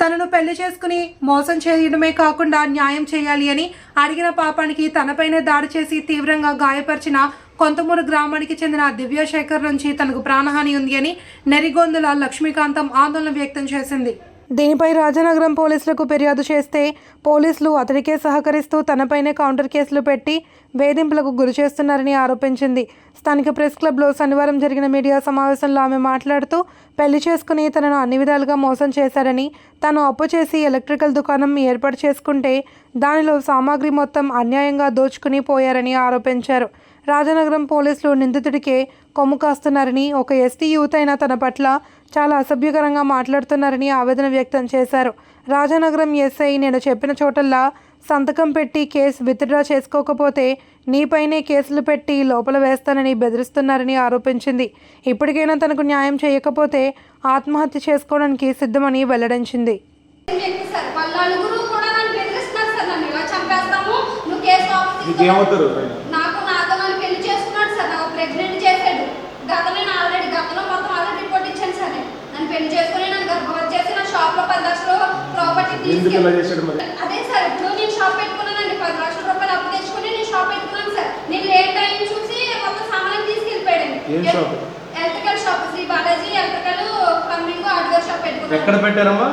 తనను పెళ్ళి చేసుకుని మోసం చేయడమే కాకుండా న్యాయం చేయాలి అని అడిగిన పాపానికి తనపైనే దాడి చేసి తీవ్రంగా గాయపరిచిన కొంతమూరు గ్రామానికి చెందిన దివ్యశేఖర్ నుంచి తనకు ప్రాణహాని ఉంది అని నెరిగొందుల లక్ష్మీకాంతం ఆందోళన వ్యక్తం చేసింది. దీనిపై రాజనగరం పోలీసులకు ఫిర్యాదు చేస్తే పోలీసులు అతడికే సహకరిస్తూ తనపైనే కౌంటర్ కేసులు పెట్టి వేధింపులకు గురి చేస్తున్నారని ఆరోపించింది. స్థానిక ప్రెస్ క్లబ్లో శనివారం జరిగిన మీడియా సమావేశంలో ఆమె మాట్లాడుతూ పెళ్ళి చేసుకుని తనను అన్ని విధాలుగా మోసం చేశారని తాను అప్పు చేసి ఎలక్ట్రికల్ దుకాణం ఏర్పాటు చేసుకుంటే దానిలో సామాగ్రి మొత్తం అన్యాయంగా దోచుకుని పోయారని ఆరోపించారు. రాజనగరం పోలీసులు నిందితుడికే కొమ్ము కాస్తున్నారని ఒక ఎస్టీ యూత్ అయిన తన పట్ల చాలా అసభ్యకరంగా మాట్లాడుతున్నారని ఆవేదన వ్యక్తం చేశారు. రాజనగరం ఎస్ఐ నేను చెప్పిన చోటల్లా సంతకం పెట్టి కేసు విత్డ్రా చేసుకోకపోతే నీపైనే కేసులు పెట్టి లోపల వేస్తానని బెదిరిస్తున్నారని ఆరోపించింది. ఇప్పటికైనా తనకు న్యాయం చేయకపోతే ఆత్మహత్య చేసుకోవడానికి సిద్ధమని వెల్లడించింది. ఎందుకు ఇలా చేశాడు మరి? అదే సార్ ఇప్పుడు నేను షాప్ పెట్టుకున్నానండి పది లక్షల రూపాయలు అప్పు తెచ్చుకుని నేను షాప్ పెట్టుకున్నాను సార్ నేను లేట్ టైం చూసి మొత్తం సామాన్లు తీసుకెళ్ళిపోయాడు ఏం shop? Electrical shop Shri Balaji electrical plumbing hardware shop పెట్టుకున్నాను. ఎక్కడ పెట్టారమ్మా?